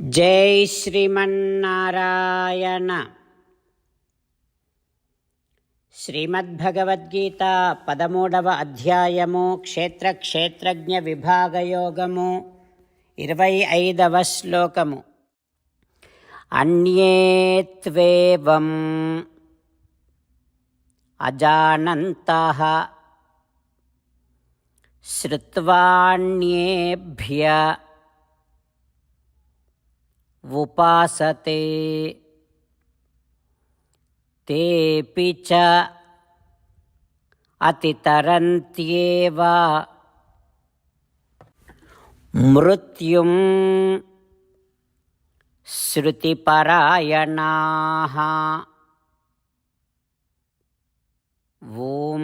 జై శ్రీమన్నారాయణ. శ్రీమద్భగవద్గీత పదమూడవ అధ్యాయము క్షేత్ర క్షేత్రజ్ఞ విభాగయోగము ఇరవై ఐదవ శ్లోకము. అన్యేత్వేవం అజానంత శ్రువాణ్యేభ్య ఉపాసతే. తేపి చ అతితరంత్యేవ. మృత్యుం శృతిపరాయణా. ఓం.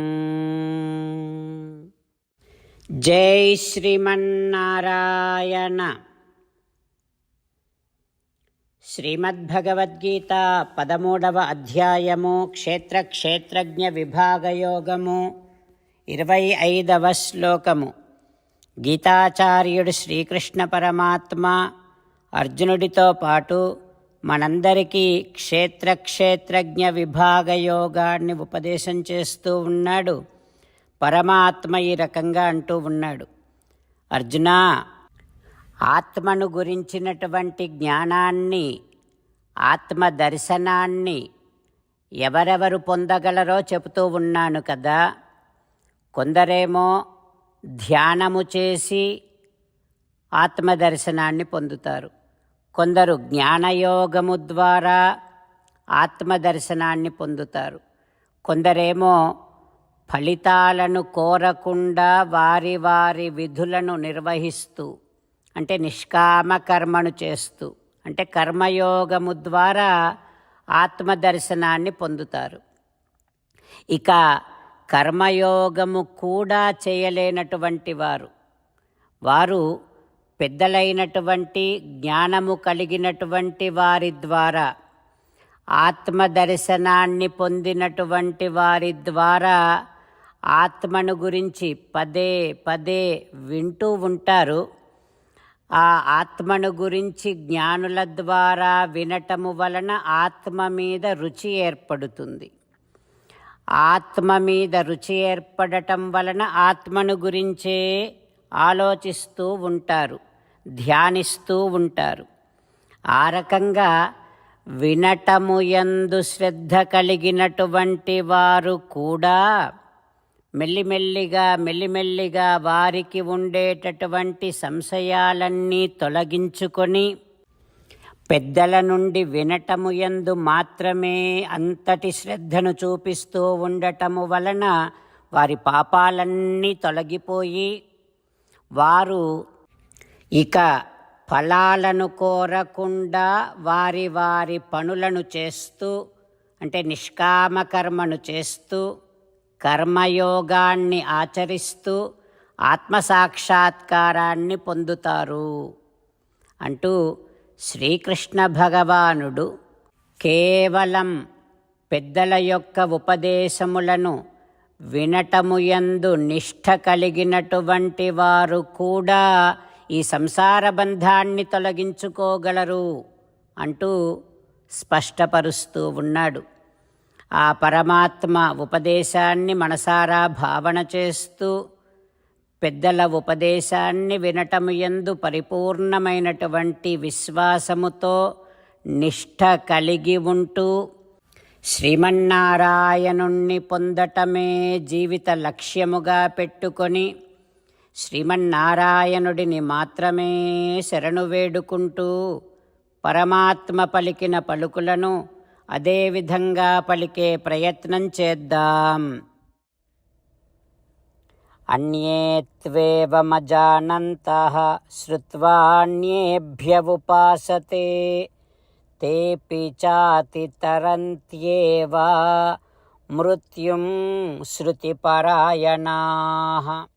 జై శ్రీమన్నారాయణ. శ్రీమద్భగవద్గీత పదమూడవ అధ్యాయము క్షేత్ర క్షేత్రజ్ఞ విభాగయోగము ఇరవై ఐదవ శ్లోకము. గీతాచార్యుడు శ్రీకృష్ణ పరమాత్మ అర్జునుడితో పాటు మనందరికీ క్షేత్ర క్షేత్రజ్ఞ విభాగయోగాన్ని ఉపదేశం చేస్తూ ఉన్నాడు. పరమాత్మ ఈ రకంగా అంటూ ఉన్నాడు. అర్జున ఆత్మను గురించినటువంటి జ్ఞానాన్ని ఆత్మ దర్శనాన్ని ఎవరెవరు పొందగలరో చెబుతూ ఉన్నాను కదా. కొందరేమో ధ్యానము చేసి ఆత్మదర్శనాన్ని పొందుతారు. కొందరు జ్ఞానయోగము ద్వారా ఆత్మదర్శనాన్ని పొందుతారు. కొందరేమో ఫలితాలను కోరకుండా వారి వారి విధులను నిర్వహిస్తూ అంటే నిష్కామ కర్మను చేస్తూ అంటే కర్మయోగము ద్వారా ఆత్మదర్శనాన్ని పొందుతారు. ఇక కర్మయోగము కూడా చేయలేనటువంటి వారు వారు పెద్దలైనటువంటి జ్ఞానము కలిగినటువంటి వారి ద్వారా ఆత్మదర్శనాన్ని పొందినటువంటి వారి ద్వారా ఆత్మను గురించి పదే పదే వింటూ ఉంటారు. ఆ ఆత్మను గురించి జ్ఞానుల ద్వారా వినటము వలన ఆత్మ మీద రుచి ఏర్పడుతుంది. ఆత్మ మీద రుచి ఏర్పడటం వలన ఆత్మను గురించే ఆలోచిస్తూ ఉంటారు ధ్యానిస్తూ ఉంటారు. ఆ రకంగా వినటము యందు శ్రద్ధ కలిగినటువంటి వారు కూడా మెల్లిమెల్లిగా మెల్లిమెల్లిగా వారికి ఉండేటటువంటి సంశయాలన్నీ తొలగించుకొని పెద్దల నుండి వినటము యందు మాత్రమే అంతటి శ్రద్ధను చూపిస్తూ ఉండటము వలన వారి పాపాలన్నీ తొలగిపోయి వారు ఇక ఫలాలను కోరకుండా వారి వారి పనులను చేస్తూ అంటే నిష్కామకర్మను చేస్తూ కర్మయోగాన్ని ఆచరిస్తూ ఆత్మసాక్షాత్కారాన్ని పొందుతారు. అంటూ శ్రీకృష్ణ భగవానుడు కేవలం పెద్దల యొక్క ఉపదేశములను వినటముయందు నిష్ఠ కలిగినటువంటి వారు కూడా ఈ సంసార బంధాన్ని తొలగించుకోగలరు అంటూ స్పష్టపరుస్తూ ఉన్నాడు. ఆ పరమాత్మ ఉపదేశాన్ని మనసారా భావన చేస్తూ పెద్దల ఉపదేశాన్ని వినటముయందు పరిపూర్ణమైనటువంటి విశ్వాసముతో నిష్ఠ కలిగి ఉంటూ శ్రీమన్నారాయణుణ్ణి పొందటమే జీవిత లక్ష్యముగా పెట్టుకొని శ్రీమన్నారాయణుడిని మాత్రమే శరణు వేడుకుంటూ పరమాత్మ పలికిన పలుకులను అదేవిధంగా పలికే ప్రయత్నం చేద్దాం. అన్యేత్వేవమజానంత శ్రుత్వాణ్యేభ్య ఉపాసతే తేపి చాతితరంత్యేవ మృత్యుం శృతిపరాయణా.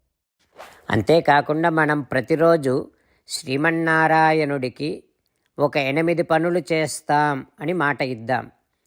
అంతేకాకుండా మనం ప్రతిరోజు శ్రీమన్నారాయణుడికి ఒక ఎనిమిది పనులు చేస్తాం అని మాట ఇద్దాం.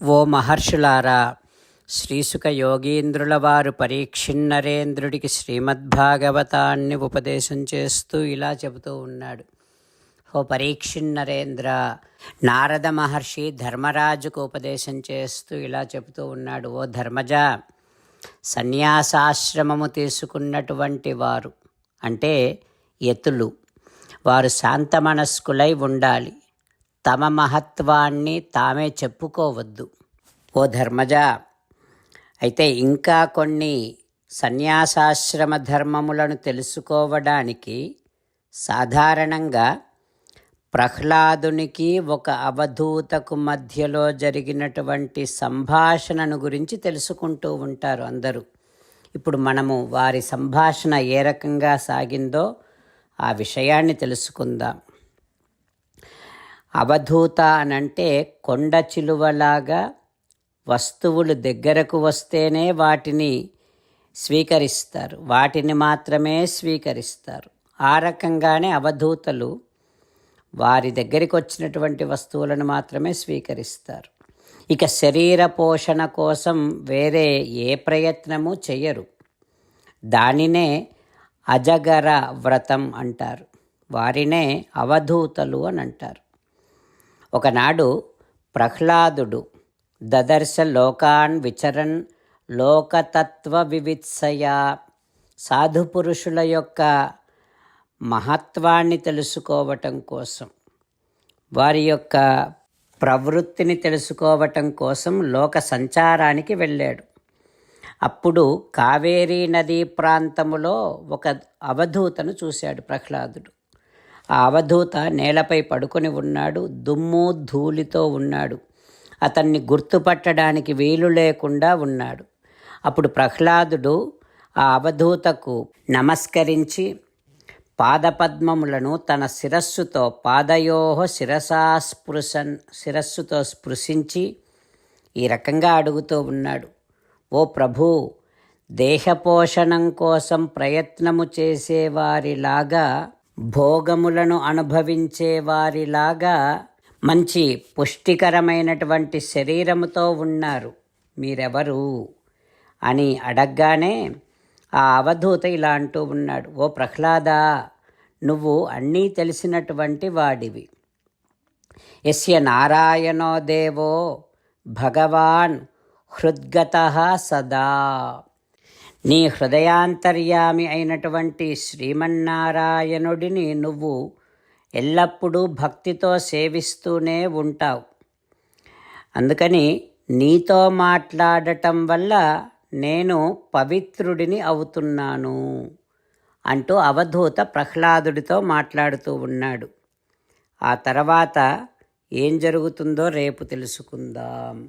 ఓ మహర్షులారా శ్రీసుక యోగీంద్రుల వారు పరీక్షిన్నరేంద్రుడికి శ్రీమద్భాగవతాన్ని ఉపదేశం చేస్తూ ఇలా చెబుతూ ఉన్నాడు. ఓ పరీక్షిన్నరేంద్ర నారద మహర్షి ధర్మరాజుకు ఉపదేశం చేస్తూ ఇలా చెబుతూ ఉన్నాడు. ఓ ధర్మజ సన్యాసాశ్రమము తీసుకున్నటువంటి వారు అంటే యతులు వారు శాంతమనస్కులై ఉండాలి. తమ మహత్వాన్ని తామే చెప్పుకోవద్దు. ఓ ధర్మజ అయితే ఇంకా కొన్ని సన్యాసాశ్రమ ధర్మములను తెలుసుకోవడానికి సాధారణంగా ప్రహ్లాదునికి ఒక అవధూతకు మధ్యలో జరిగినటువంటి సంభాషణను గురించి తెలుసుకుంటూ ఉంటారు అందరూ. ఇప్పుడు మనము వారి సంభాషణ ఏ రకంగా సాగిందో ఆ విషయాన్ని తెలుసుకుందాం. అవధూత అనంటే కొండ చిలువలాగా వస్తువులు దగ్గరకు వస్తేనే వాటిని స్వీకరిస్తారు. వాటిని మాత్రమే స్వీకరిస్తారు. ఆ రకంగానే అవధూతలు వారి దగ్గరికి వచ్చినటువంటి వస్తువులను మాత్రమే స్వీకరిస్తారు. ఇక శరీర పోషణ కోసం వేరే ఏ ప్రయత్నము చెయ్యరు. దానినే అజగర వ్రతం అంటారు. వారినే అవధూతలు అని అంటారు. ఒకనాడు ప్రహ్లాదుడు దదర్శ లోకాన్ విచరన్ లోకతత్వ వివిత్సయ సాధుపురుషుల యొక్క మహత్వాన్ని తెలుసుకోవటం కోసం వారి యొక్క ప్రవృత్తిని తెలుసుకోవటం కోసం లోక సంచారానికి వెళ్ళాడు. అప్పుడు కావేరీ నదీ ప్రాంతములో ఒక అవధూతను చూశాడు ప్రహ్లాదుడు. ఆ అవధూత నేలపై పడుకొని ఉన్నాడు దుమ్ము ధూళితో ఉన్నాడు. అతన్ని గుర్తుపట్టడానికి వీలు లేకుండా ఉన్నాడు. అప్పుడు ప్రహ్లాదుడు ఆ అవధూతకు నమస్కరించి పాదపద్మములను తన శిరస్సుతో పాదయో శిరసా స్పృశన్ శిరస్సుతో స్పృశించి ఈ రకంగా అడుగుతూ ఉన్నాడు. ఓ ప్రభు దేహపోషణం కోసం ప్రయత్నము చేసేవారిలాగా భోగములను అనుభవించే వారిలాగా మంచి పుష్టికరమైనటువంటి శరీరముతో ఉన్నారు. మీరెవరు? అని అడగగానే ఆ అవధూత ఇలా అంటూ ఉన్నాడు. ఓ ప్రహ్లాద నువ్వు అన్నీ తెలిసినటువంటి వాడివి. ఎస్య నారాయణో దేవో భగవాన్ హృద్గత సదా. నీ హృదయాంతర్యామి అయినటువంటి శ్రీమన్నారాయణుడిని నువ్వు ఎల్లప్పుడూ భక్తితో సేవిస్తూనే ఉంటావు. అందుకని నీతో మాట్లాడటం వల్ల నేను పవిత్రుడిని అవుతున్నాను అంటూ అవధూత ప్రహ్లాదుడితో మాట్లాడుతూ ఉన్నాడు. ఆ తర్వాత ఏం జరుగుతుందో రేపు తెలుసుకుందాం.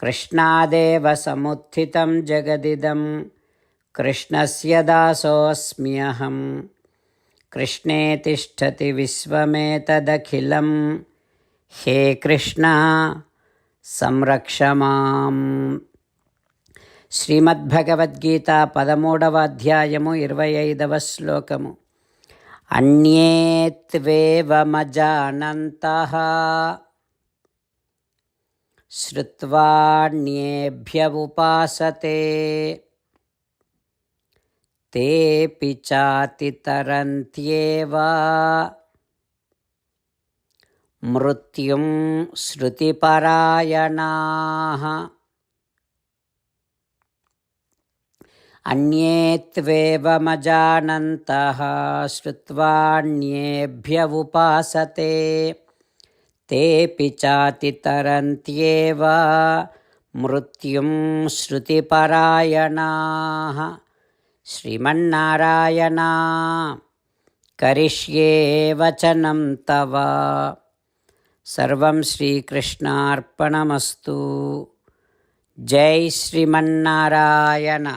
కృష్ణాదేవ సముత్థితం జగదిదం కృష్ణస్య దాసోऽస్మ్యహం. కృష్ణే తిష్టతి విశ్వమేతదఖిలం హే కృష్ణ సంరక్ష మాం. శ్రీమద్భగవద్గీత పదమూడవ అధ్యాయము ఇరవై ఐదవ శ్లోకము. అన్యే త్వేవమజానంత श्रुत्वाण्येभ्य उपासते तेऽपि चातितरन्त्येव मृत्युं श्रुतिपरायणाः अन्ये त्वेवमजानन्तः श्रुत्वाण्येभ्य उपासते तेऽपि चातितरन्त्येव मृत्युं श्रुतिपरायणाः श्रीमन्नारायणा करिष्ये वचनं तव सर्वं श्रीकृष्णार्पणमस्तु जय श्रीमन्नारायण